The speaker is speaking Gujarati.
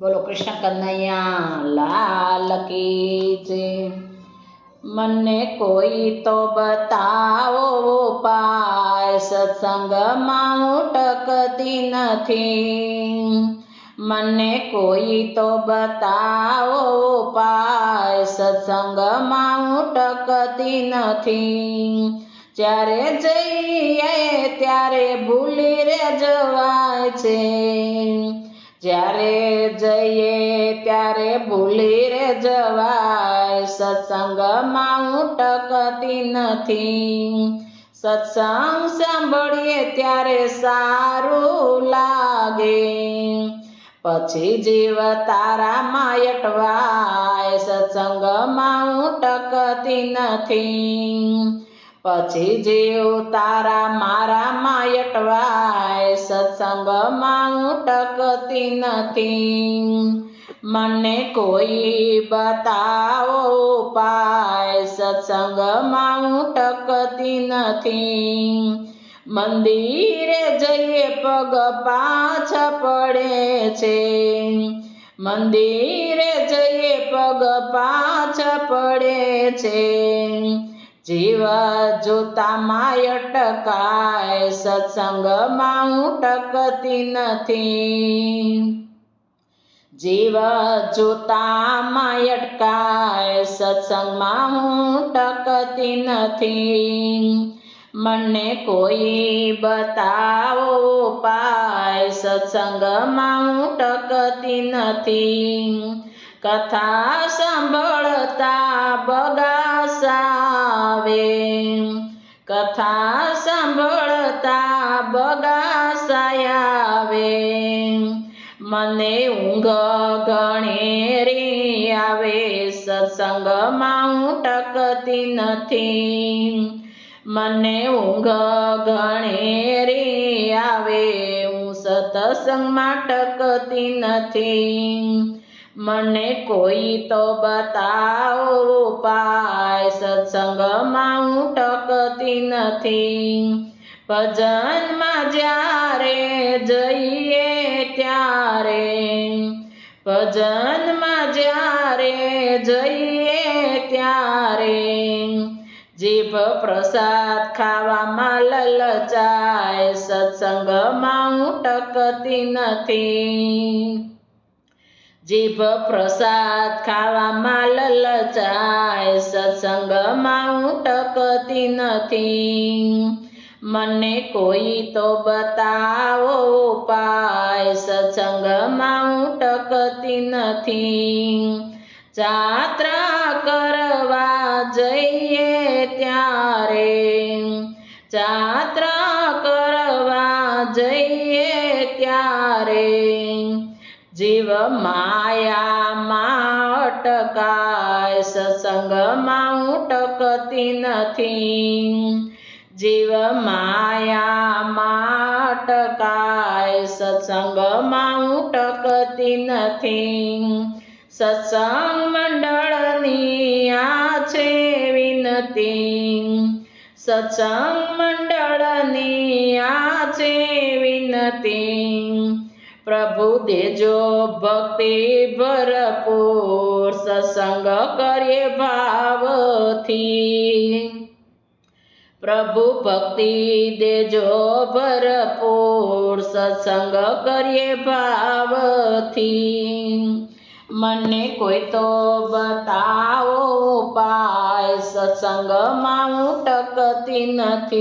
બોલો કૃષ્ણ કનૈયા લાલ કી જય મને કોઈ તો બતાવો, ઉપાય સત્સંગમાં હું ટકતી નથી. મને કોઈ તો બતાવો, ઉપાય સત્સંગમાં હું ટકતી નથી. જ્યારે જઈએ, ત્યારે ભૂલી રે જવાય છે. જ્યારે જઈએ ત્યારે ભૂલી રે જવાય. સત્સંગમાં હું ટકતી નથી. સત્સંગ સાંભળીએ ત્યારે સારું લાગે. પછી જીવ તારામાં અટવાય સત્સંગમાં હું ટકતી નથી. પછી જીવ તારા મારામાં અટવાય સત્સંગમાં હું ટકતી નથી મને કોઈ બતાવો ઉપાય સત્સંગમાં હું ટકતી નથી મંદિરે જઈએ પગ પાછા પડે છે. મંદિરે જઈએ પગ પાછા પડે છે. જીવ જોતામાં ટકાય સત્સંગમાં હું ટકતી નથી. જીવ જોતામાં અટકાય સત્સંગમાં હું ટકતી નથી. મને કોઈ બતાવો પાય સત્સંગમાં હું ટકતી નથી. કથા સાંભળતા બગાસાવે કથા સાંભળતા બગાસાયાવે મને ઊંઘ ગણેરી આવે. સત્સંગમાં હું ટકતી નથી. મને ઊંઘ ગણેરી આવે. હું સત્સંગમાં ટકતી નથી. મને કોઈ તો બતાવો ઉપાય સત્સંગમાં હું ટકતી નથી ભજનમાં જ્યારે જઈએ ત્યારે ભજનમાં જ્યારે જઈએ ત્યારે, જીભ પ્રસાદ ખાવામાં લલચાય, સત્સંગમાં હું ટકતી નથી. જીભ પ્રસાદ ખાવામાં લલચાય સત્સંગમાં હું ટકતી નથી. મને કોઈ તો બતાવો ઉપાય સત્સંગમાં હું ટકતી નથી. જાત્રા કરવા જઈએ ત્યારે, જાત્રા જીવ માયામાં અટકાય સત્સંગમાં હું ટકતી નથી. જીવ માયામાં અટકાય સત્સંગમાં હું ટકતી નથી. સત્સંગ મંડળની આ છે વિનતી. સત્સંગ મંડળની આ છે વિનતી. પ્રભુ દેજો ભક્તિ ભરપૂર સત્સંગ કરે ભાવથી. પ્રભુ ભક્તિ દેજો ભરપૂર સત્સંગ કરીએ ભાવથી. મને કોઈ તો બતાવો પાય સત્સંગમાં હું ટકતી નથી.